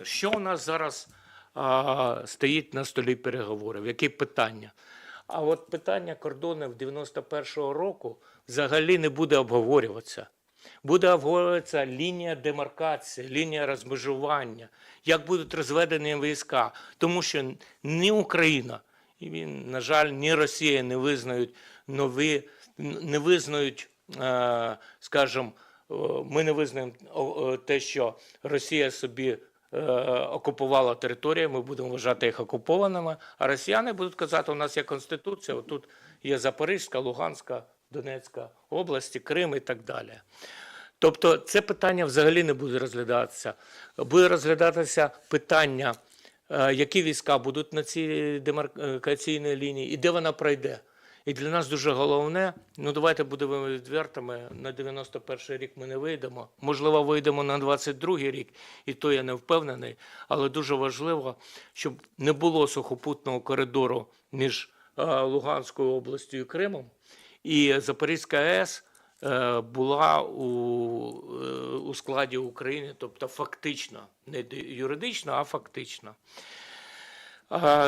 Дивіться, що у нас зараз а, стоїть на столі переговорів? Які питання? А от питання кордонів 91-го року взагалі не буде обговорюватися. Буде обговорюватися лінія демаркації, лінія розмежування, як будуть розведені війська. Тому що ні Україна, і, він, на жаль, ні Росія не визнають нові, не визнають, е, скажімо, ми не визнаємо те, що Росія собі окупувала територію, ми будемо вважати їх окупованими, а росіяни будуть казати, у нас є Конституція, отут є Запорізька, Луганська, Донецька області, Крим і так далі. Тобто це питання взагалі не буде розглядатися. Буде розглядатися питання, е, які війська будуть на цій демаркаційній лінії і де вона пройде. І для нас дуже головне, ну давайте будемо відвертими, на 91 рік ми не вийдемо. Можливо, вийдемо на 22 рік, і то я не впевнений. Але дуже важливо, щоб не було сухопутного коридору між е, Луганською областю і Кримом. І Запорізька АЕС е, була у, е, у складі України, тобто фактично, не юридично, а фактично.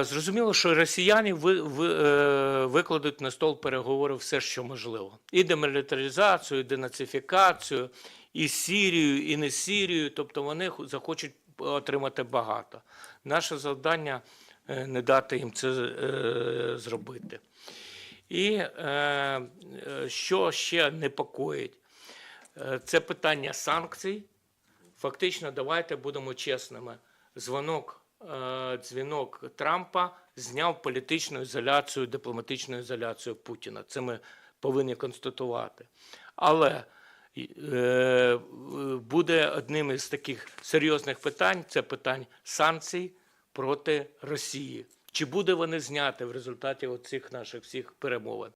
Зрозуміло, що росіяни е, викладуть на стол переговорів все, що можливо. І демілітаризацію, і денацифікацію, і Сірію, і не Сірію. Тобто вони захочуть отримати багато. Наше завдання е, не дати їм це е, зробити. І що ще непокоїть? Це питання санкцій. Фактично, давайте будемо чесними. Дзвонок, дзвінок Трампа зняв політичну ізоляцію, дипломатичну ізоляцію Путіна. Це ми повинні констатувати. Але е, буде одним із таких серйозних питань це питань санкцій проти Росії. Чи буде вони зняти в результаті оцих наших всіх перемовин?